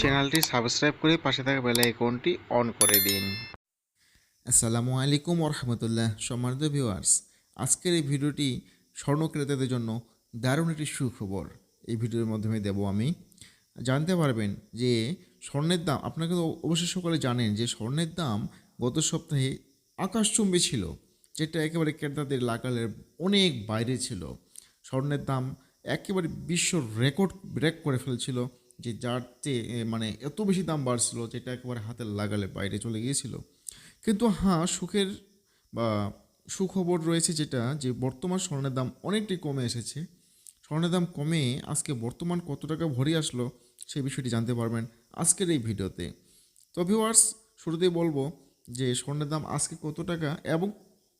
চ্যানেলটি সাবস্ক্রাইব করে পাশে থাকা বেল আইকনটি অন করে দিন। আসসালামু আলাইকুম রহমতুল্লাহ সম্মানিত ভিউয়ার্স। আজকের এই ভিডিওটি স্বর্ণ ক্রেতাদের জন্য দারুণ একটি সুখবর। এই ভিডিওর মাধ্যমে দেব আমি। জানতে পারবেন যে স্বর্ণের দাম আপনাকে তো অবশ্যই সকলে জানেন যে স্বর্ণের দাম গত সপ্তাহে আকাশচুম্বী ছিল, যেটা একেবারে ক্রেতাদের লাগালের অনেক বাইরে ছিল। স্বর্ণের দাম একেবারে বিশ্ব রেকর্ড ব্রেক করে ফেলছিল। যে যার চেয়ে মানে এত বেশি দাম বাড়ছিল যেটা একেবারে হাতের লাগালে বাইরে চলে গিয়েছিল। কিন্তু হ্যাঁ সুখের বা সুখবর রয়েছে যেটা, যে বর্তমান স্বর্ণের দাম অনেকটাই কমে এসেছে। স্বর্ণের দাম কমে আজকে বর্তমান কত টাকা ভরি আসলো সেই বিষয়টি জানতে পারবেন আজকের এই ভিডিওতে। তো ভিউয়ার্স শুরুতেই বলব যে স্বর্ণের দাম আজকে কত টাকা এবং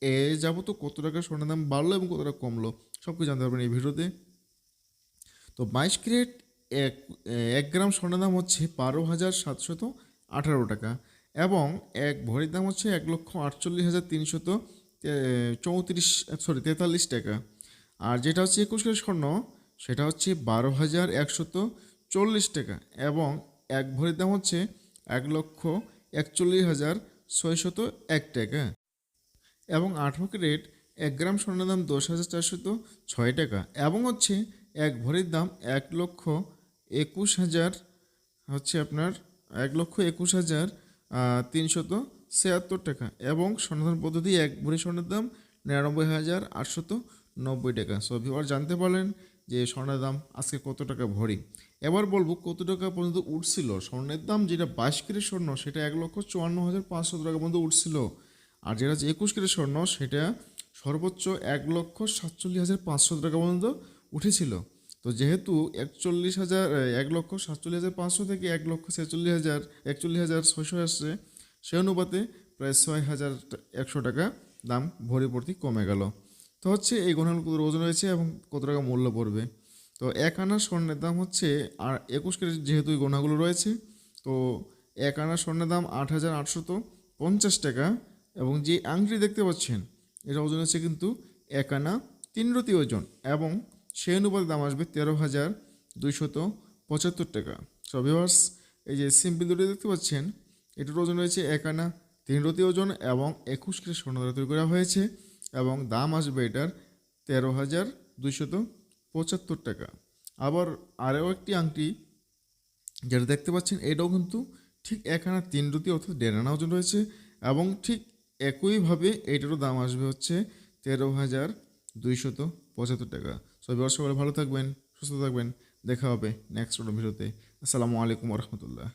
এ যাবত কত টাকা স্বর্ণের দাম বাড়লো এবং কত টাকা কমলো সব কিছু জানতে পারবেন এই ভিডিওতে। তো বাইশ ক্যারেট এক এক গ্রাম স্বর্ণের দাম হচ্ছে বারো হাজার সাতশত আঠারো টাকা এবং এক ভরির দাম হচ্ছে এক লক্ষ আটচল্লিশ হাজার তিনশত চৌত্রিশ সরি তেতাল্লিশ টাকা। আর যেটা হচ্ছে একুশ ক্যারেট স্বর্ণ, সেটা হচ্ছে বারো হাজার একশত চল্লিশ টাকা এবং এক ভরির দাম হচ্ছে এক লক্ষ একচল্লিশ হাজার ছয়শত এক টাকা। এবং আঠেরো ক্যারেট এক গ্রাম স্বর্ণের দাম দশ হাজার চারশত ছয় টাকা এবং হচ্ছে এক ভরির দাম এক লক্ষ একুশ হাজার, হচ্ছে আপনার এক লক্ষ একুশ হাজার তিনশত ছিয়াত্তর টাকা এবং সনাতন পদ্ধতি এক ভরি স্বর্ণের দাম নিরানব্বই হাজার আটশত নব্বই টাকা। সো ভিওয়ার জানতে পারলেন যে স্বর্ণের দাম আজকে কত টাকা ভরি। এবার বলব কত টাকা পর্যন্ত উঠছিল। স্বর্ণের দাম যেটা বাইশ কেজি স্বর্ণ, সেটা এক লক্ষ চুয়ান্ন হাজার পাঁচশো টাকা পর্যন্ত উঠছিল। আর যেটা হচ্ছে একুশ কেজি স্বর্ণ, সেটা সর্বোচ্চ এক লক্ষ সাতচল্লিশ হাজার পাঁচশো টাকা পর্যন্ত উঠেছিল। তো যেহেতু একচল্লিশ হাজার, এক লক্ষ সাতচল্লিশ হাজার পাঁচশো থেকে এক লক্ষ ছেচল্লিশ হাজার, একচল্লিশ হাজার ছয়শো আসছে, সে অনুপাতে প্রায় ছয় হাজার একশো টাকা দাম ভরি প্রতি কমে গেল। তো হচ্ছে এই কত ওজন রয়েছে এবং কত টাকা মূল্য পড়বে? তো এক আনা স্বর্ণের দাম হচ্ছে আর একুশ কেজি যেহেতু এই গণাগুলো রয়েছে, তো এক আনা স্বর্ণের দাম আট হাজার আটশত পঞ্চাশ টাকা এবং যে আংটি দেখতে পাচ্ছেন এটা ওজন হচ্ছে কিন্তু এক আনা তিন রতি ওজন এবং সেই অনুপাতে দাম আসবে তেরো হাজার দুইশত পঁচাত্তর টাকা। সো এই যে সিম্পল দুটি দেখতে পাচ্ছেন, এটার ওজন রয়েছে এক আনা তিন রতি ওজন এবং একুশ কেজি স্বর্ণ দ্বারা তৈরি করা হয়েছে এবং দাম আসবে এটার তেরো হাজার দুইশত পঁচাত্তর টাকা। আবার আরও একটি আংটি যেটা দেখতে পাচ্ছেন, এটাও কিন্তু ঠিক এক আনা তিন রুতি অর্থাৎ দেড় আনা ওজন রয়েছে এবং ঠিক একইভাবে এটারও দাম আসবে হচ্ছে তেরো হাজার দুইশত পঁচাত্তর টাকা। সবাই ভালো থাকবেন সুস্থ থাকবেন। দেখা হবে নেক্সট ভিডিওতে আসসালামু আলাইকুম রহমতুল্লাহ।